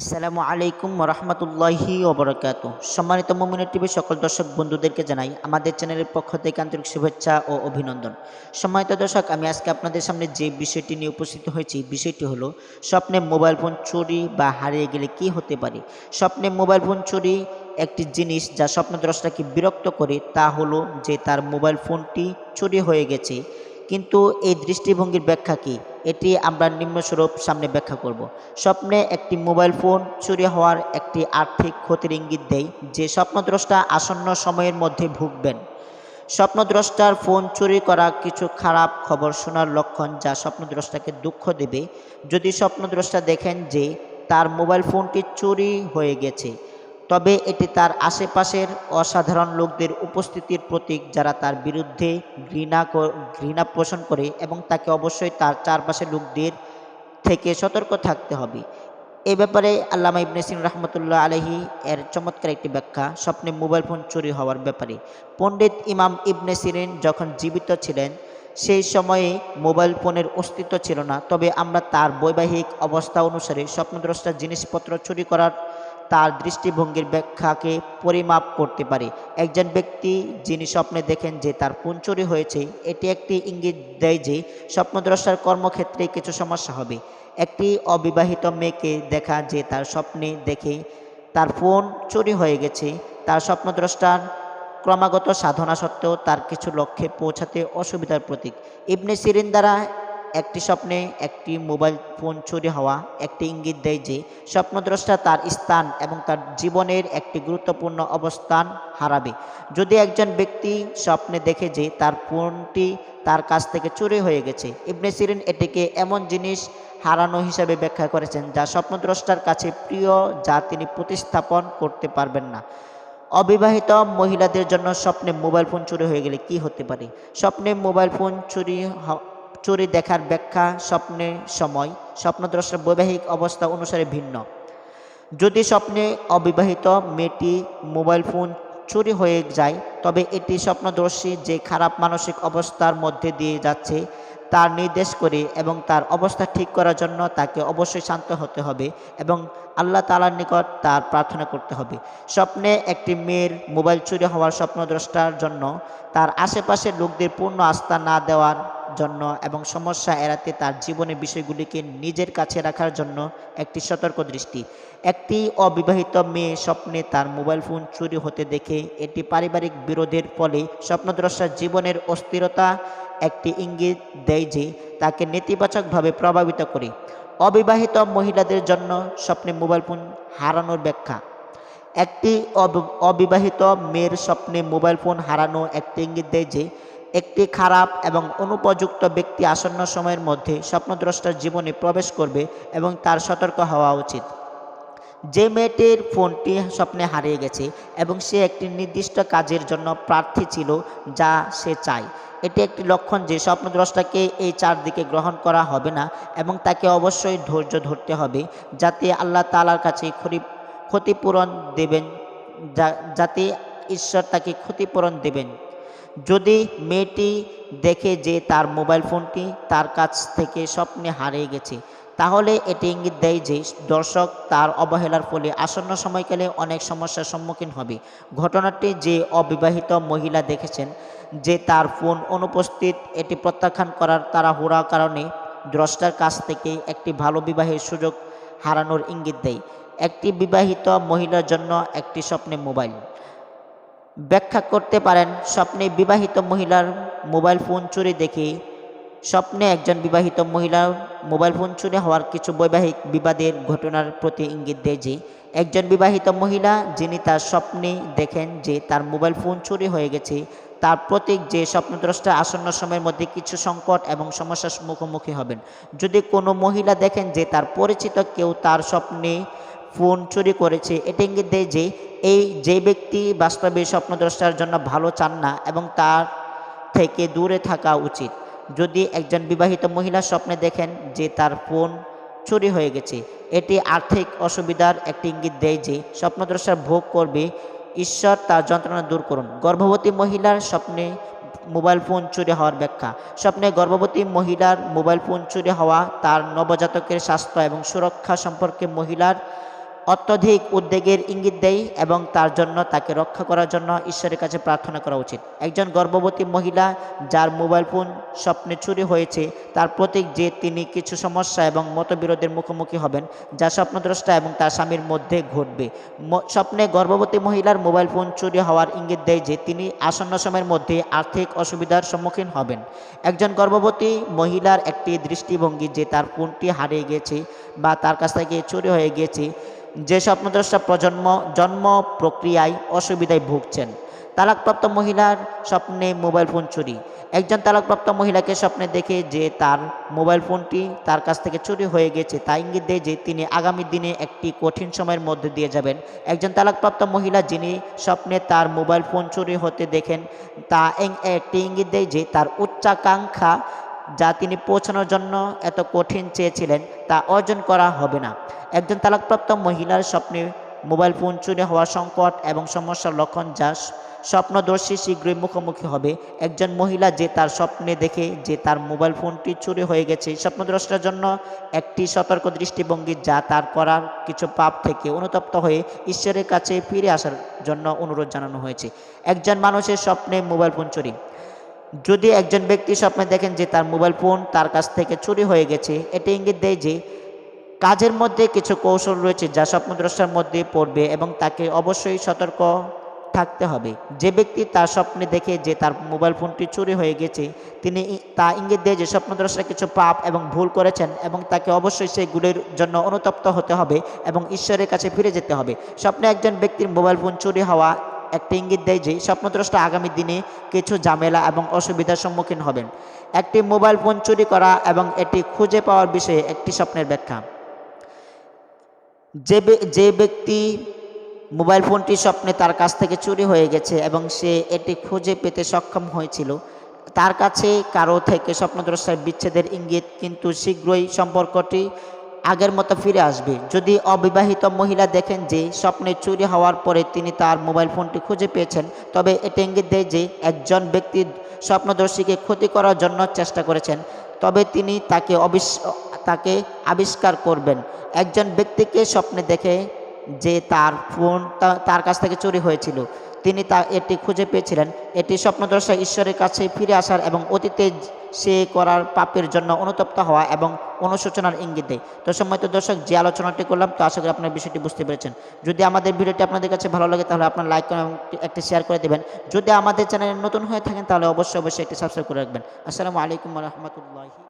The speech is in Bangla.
আসসালামু আলাইকুম রহমতুল্লাহি ওবরাকাত সম্মানিত মোমিনের টিভি সকল দর্শক বন্ধুদেরকে জানাই আমাদের চ্যানেলের পক্ষ থেকে আন্তরিক শুভেচ্ছা ও অভিনন্দন। সম্মানিত দর্শক, আমি আজকে আপনাদের সামনে যে বিষয়টি নিয়ে উপস্থিত হয়েছি, বিষয়টি হলো স্বপ্নে মোবাইল ফোন চুরি বা হারিয়ে গেলে কি হতে পারে? স্বপ্নে মোবাইল ফোন চুরি একটি জিনিস যা স্বপ্নদ্রষ্টাকে বিরক্ত করে, তা হলো যে তার মোবাইল ফোনটি চুরি হয়ে গেছে। কিন্তু এই দৃষ্টিভঙ্গির ব্যাখ্যা কি? এটি আমরা নিম্নস্বরূপ সামনে ব্যাখ্যা করব। স্বপ্নে একটি মোবাইল ফোন চুরি হওয়ার একটি আর্থিক ক্ষতির ইঙ্গিত দেয় যে স্বপ্নদ্রষ্টা আসন্ন সময়ের মধ্যে ভুগবেন। স্বপ্নদ্রষ্টার ফোন চুরি করা কিছু খারাপ খবর শোনার লক্ষণ যা স্বপ্নদ্রষ্টাকে দুঃখ দেবে। যদি স্বপ্নদ্রষ্টা দেখেন যে তার মোবাইল ফোনটি চুরি হয়ে গেছে তবে এটি তার আশেপাশের অসাধারণ লোকদের উপস্থিতির প্রতীক যারা তার বিরুদ্ধে ঘৃণা ঘৃণা পোষণ করে এবং তাকে অবশ্যই তার চারপাশের লোকদের থেকে সতর্ক থাকতে হবে। এ ব্যাপারে আল্লামা ইবনে সিন রহমতুল্লাহ আলহি এর চমৎকার একটি ব্যাখ্যা। স্বপ্নে মোবাইল ফোন চুরি হওয়ার ব্যাপারে। পণ্ডিত ইমাম ইবনে সিরিন যখন জীবিত ছিলেন, সেই সময়ে মোবাইল ফোনের অস্তিত্ব ছিল না। তবে আমরা তার বৈবাহিক অবস্থা অনুসারে স্বপ্নদ্রষ্টার জিনিসপত্র চুরি করার তার দৃষ্টিভঙ্গির ব্যাখ্যাকে পরিমাপ করতে পারি। একজন ব্যক্তি যিনি স্বপ্নে দেখেন যে তার ফোন চুরি হয়েছে, এটি একটি ইঙ্গিত দেয় যে স্বপ্নদ্রষ্টার কর্মক্ষেত্রে কিছু সমস্যা হবে। একটি অবিবাহিত মেয়েকে দেখা যে তার স্বপ্নে দেখে তার ফোন চুরি হয়ে গেছে, তার স্বপ্নদ্রষ্টার ক্রমাগত সাধনা সত্ত্বেও তার কিছু লক্ষ্যে পৌঁছাতে অসুবিধার প্রতীক। ইবনে সিরিন দ্বারা একটি স্বপ্নে একটি মোবাইল ফোন চুরি হওয়া, একটি ইঙ্গিত দেয় যে স্বপ্নদ্রষ্টা তার স্থান এবং তার জীবনের একটি গুরুত্বপূর্ণ অবস্থান হারাবে। যদি একজন ব্যক্তি স্বপ্নে দেখে যে তার ফোনটি তার কাছ থেকে চুরি হয়ে গেছে, ইবনে সিরিন এটিকে এমন জিনিস হারানো হিসাবে ব্যাখ্যা করেছেন যা স্বপ্নদ্রষ্টার কাছে প্রিয় যা তিনি প্রতিস্থাপন করতে পারবেন না। অবিবাহিত মহিলাদের জন্য স্বপ্নে মোবাইল ফোন চুরি হয়ে গেলে কি হতে পারে? স্বপ্নে মোবাইল ফোন চুরি চুরি দেখার ব্যাখ্যা স্বপ্নের সময়। স্বপ্নদ্রষ্টার বৈবাহিক অবস্থা অনুসারে ভিন্ন। যদি স্বপ্নে অবিবাহিত মেয়েটি মোবাইল ফোন চুরি হয়ে যায়, তবে এটি স্বপ্নদর্শী যে খারাপ মানসিক অবস্থার মধ্যে দিয়ে যাচ্ছে, তার নির্দেশ করে এবং তার অবস্থা ঠিক করার জন্য তাকে অবশ্যই শান্ত হতে হবে এবং আল্লাহ তালার নিকট তার প্রার্থনা করতে হবে। স্বপ্নে একটি মেয়ের মোবাইল চুরি হওয়ার স্বপ্নদ্রষ্টার জন্য, তার আশেপাশের লোকদের পূর্ণ আস্থা না দেওয়ার জন্য এবং সমস্যা এড়াতে তার জীবনের বিষয়গুলিকে নিজের কাছে রাখার জন্য একটি সতর্ক দৃষ্টি। একটি অবিবাহিত মেয়ে স্বপ্নে তার মোবাইল ফোন চুরি হতে দেখে এটি পারিবারিক বিরোধের ফলে স্বপ্নদ্রষ্টার জীবনের অস্থিরতা একটি ইঙ্গিত দেয় যে তাকে নেতিবাচকভাবে প্রভাবিত করে। অবিবাহিত মহিলাদের জন্য স্বপ্নে মোবাইল ফোন হারানোর ব্যাখ্যা। একটি অব- অবিবাহিত মেয়ের স্বপ্নে মোবাইল ফোন হারানো একটি ইঙ্গিত দেয় যে, একটি খারাপ এবং অনুপযুক্ত ব্যক্তি আসন্ন সময়ের মধ্যে স্বপ্নদ্রষ্টার জীবনে প্রবেশ করবে এবং তার সতর্ক হওয়া উচিত। যে মেয়েটির ফোনটি স্বপ্নে হারিয়ে গেছে এবং সে একটি নির্দিষ্ট কাজের জন্য প্রার্থী ছিল যা সে চায়। এটি একটি লক্ষণ যে স্বপ্নদ্রষ্টাকে এই চারদিকে গ্রহণ করা হবে না এবং তাকে অবশ্যই ধৈর্য ধরতে হবে যাতে আল্লাহ তালার কাছে ক্ষতি, ক্ষতিপূরণ দেবেন যাতে ঈশ্বর তাকে ক্ষতিপূরণ দেবেন। যদি মেয়েটি দেখে যে তার মোবাইল ফোনটি তার কাছ থেকে স্বপ্নে হারিয়ে গেছে তাহলে এটি ইঙ্গিত দেয় যে দর্শক তার অবহেলার ফলে আসন্ন সময়কালে অনেক সমস্যার সম্মুখীন হবে। ঘটনাটি যে অবিবাহিত মহিলা দেখেছেন, যে তার ফোন অনুপস্থিত, এটি প্রত্যাখ্যান করার তাড়াহুড়া কারণে দ্রষ্টার কাছ থেকে একটি ভালো বিবাহের সুযোগ হারানোর ইঙ্গিত দেয়। একটি বিবাহিত মহিলার জন্য একটি স্বপ্নে মোবাইল। ব্যাখ্যা করতে পারেন, স্বপ্নে বিবাহিত মহিলার মোবাইল ফোন চুরি দেখে স্বপ্নে একজন বিবাহিত মহিলার মোবাইল ফোন চুরি হওয়ার কিছু বৈবাহিক বিবাদের ঘটনার প্রতি ইঙ্গিত দেয় যে, একজন বিবাহিত মহিলা যিনি তার স্বপ্নে দেখেন যে তার মোবাইল ফোন চুরি হয়ে গেছে, তার প্রতীক যে স্বপ্নদ্রষ্টা আসন্ন সময়ের মধ্যে কিছু সংকট এবং সমস্যার মুখোমুখি হবেন। যদি কোনো মহিলা দেখেন যে তার পরিচিত কেউ তার স্বপ্নে ফোন চুরি করেছে, এটা ইঙ্গিত দেয় যে, এই যে ব্যক্তি বাস্তবে স্বপ্নদ্রষ্টার জন্য ভালো চান না এবং তার থেকে দূরে থাকা উচিত। যদি একজন বিবাহিত মহিলা স্বপ্নে দেখেন যে তার ফোন চুরি হয়ে গেছে, এটি আর্থিক অসুবিধার একটি ইঙ্গিত দেয় যে স্বপ্নদ্রষ্টার ভোগ করবে। ঈশ্বর তার যন্ত্রণা দূর করুন। গর্ভবতী মহিলার স্বপ্নে মোবাইল ফোন চুরি হওয়ার ব্যাখ্যা। স্বপ্নে গর্ভবতী মহিলার মোবাইল ফোন চুরি হওয়া তার নবজাতকের স্বাস্থ্য এবং সুরক্ষা সম্পর্কে মহিলার অত্যধিক উদ্বেগের ইঙ্গিত দেয় এবং তার জন্য তাকে রক্ষা করার জন্য ঈশ্বরের কাছে প্রার্থনা করা উচিত। একজন গর্ভবতী মহিলা যার মোবাইল ফোন স্বপ্নে চুরি হয়েছে, তার প্রতীক যে তিনি কিছু সমস্যা এবং মতবিরোধের মুখোমুখি হবেন, যা স্বপ্নদ্রষ্টা এবং তার স্বামীর মধ্যে ঘটবে। স্বপ্নে গর্ভবতী মহিলার মোবাইল ফোন চুরি হওয়ার ইঙ্গিত দেয় যে তিনি আসন্ন সময়ের মধ্যে আর্থিক অসুবিধার সম্মুখীন হবেন। একজন গর্ভবতী মহিলার একটি দৃষ্টিভঙ্গি যে তার ফোনটি হারিয়ে গেছে বা তার কাছ থেকে চুরি হয়ে গেছে যে স্বপ্নদ্রষ্টা প্রজন্ম, জন্ম প্রক্রিয়ায় অসুবিধায় ভুগছেন। তালাকপ্রাপ্ত মহিলার স্বপ্নে মোবাইল ফোন চুরি। একজন তালাকপ্রাপ্ত মহিলাকে স্বপ্নে দেখে যে তার মোবাইল ফোনটি তার কাছ থেকে চুরি হয়ে গেছে, তা ইঙ্গিত দেয় যে তিনি আগামী দিনে একটি কঠিন সময়ের মধ্যে দিয়ে যাবেন। একজন তালাকপ্রাপ্ত মহিলা যিনি স্বপ্নে তার মোবাইল ফোন চুরি হতে দেখেন, তা একটি ইঙ্গিত দেয় যে তার উচ্চাকাঙ্ক্ষা যা তিনি পৌঁছানোর জন্য এত কঠিন চেয়েছিলেন, তা অর্জন করা হবে না। একজন তালাকপ্রাপ্ত মহিলার স্বপ্নে মোবাইল ফোন চুরি হওয়ার সংকট এবং সমস্যার লক্ষণ যা স্বপ্নদর্শী শীঘ্রই মুখোমুখি হবে। একজন মহিলা যে তার স্বপ্নে দেখে যে তার মোবাইল ফোনটি চুরি হয়ে গেছে স্বপ্নদ্রষ্টার জন্য একটি সতর্ক দৃষ্টিভঙ্গি যা তার করার কিছু পাপ থেকে অনুতপ্ত হয়ে ঈশ্বরের কাছে ফিরে আসার জন্য অনুরোধ জানানো হয়েছে। একজন মানুষের স্বপ্নে মোবাইল ফোন চুরি। যদি একজন ব্যক্তি স্বপ্নে দেখেন যে তার মোবাইল ফোন তার কাছ থেকে চুরি হয়ে গেছে, এটি ইঙ্গিত দেয় যে কাজের মধ্যে কিছু কৌশল রয়েছে যা স্বপ্নদ্রষ্টার মধ্যে পড়বে এবং তাকে অবশ্যই সতর্ক থাকতে হবে। যে ব্যক্তি তার স্বপ্নে দেখে যে তার মোবাইল ফোনটি চুরি হয়ে গেছে, তিনি তা ইঙ্গিত দিয়ে যে স্বপ্নদ্রষ্টা কিছু পাপ এবং ভুল করেছেন এবং তাকে অবশ্যই সেগুলির জন্য অনুতপ্ত হতে হবে এবং ঈশ্বরের কাছে ফিরে যেতে হবে। স্বপ্নে একজন ব্যক্তির মোবাইল ফোন চুরি হওয়া একটি ইঙ্গিত দেয় যে স্বপ্নদ্রষ্টা আগামী দিনে কিছু ঝামেলা এবং অসুবিধার সম্মুখীন হবেন। একটি মোবাইল ফোন চুরি করা এবং এটি খুঁজে পাওয়ার বিষয়ে একটি স্বপ্নের ব্যাখ্যা। যে যে ব্যক্তি মোবাইল ফোনটি স্বপ্নে তার কাছ থেকে চুরি হয়ে গেছে এবং সে এটি খুঁজে পেতে সক্ষম হয়েছিল, তার কাছে কারও থেকে স্বপ্নদ্রষ্টার বিচ্ছেদের ইঙ্গিত, কিন্তু শীঘ্রই সম্পর্কটি আগের মতো ফিরে আসবে। যদি অবিবাহিত মহিলা দেখেন যে স্বপ্নে চুরি হওয়ার পরে তিনি তার মোবাইল ফোনটি খুঁজে পেয়েছেন, তবে এটি ইঙ্গিত দেয় যে একজন ব্যক্তি স্বপ্নদর্শীকে ক্ষতি করার জন্য চেষ্টা করেছেন, তবে তিনি তাকে অবিস তাকে আবিষ্কার করবেন। একজন ব্যক্তিকে স্বপ্নে দেখে যে তার ফোন তার কাছ থেকে চুরি হয়েছিল, তিনি তা এটি খুঁজে পেয়েছিলেন। এটি স্বপ্নদর্শা ঈশ্বরের কাছে ফিরে আসার এবং অতীতে সে করার পাপের জন্য অনুতপ্ত হওয়া এবং অনুশোচনার ইঙ্গিত। সময় তো দর্শক, যে আলোচনাটি করলাম, তো আশা করি আপনার বিষয়টি বুঝতে পেরেছেন। যদি আমাদের ভিডিওটি আপনাদের কাছে ভালো লাগে, তাহলে আপনার লাইক এবং একটি শেয়ার করে দেবেন। যদি আমাদের চ্যানেলে নতুন হয়ে থাকেন, তাহলে অবশ্যই অবশ্যই একটি সাবস্ক্রাইব করে রাখবেন। আসসালামু আলাইকুম রহমতুল্লাহি।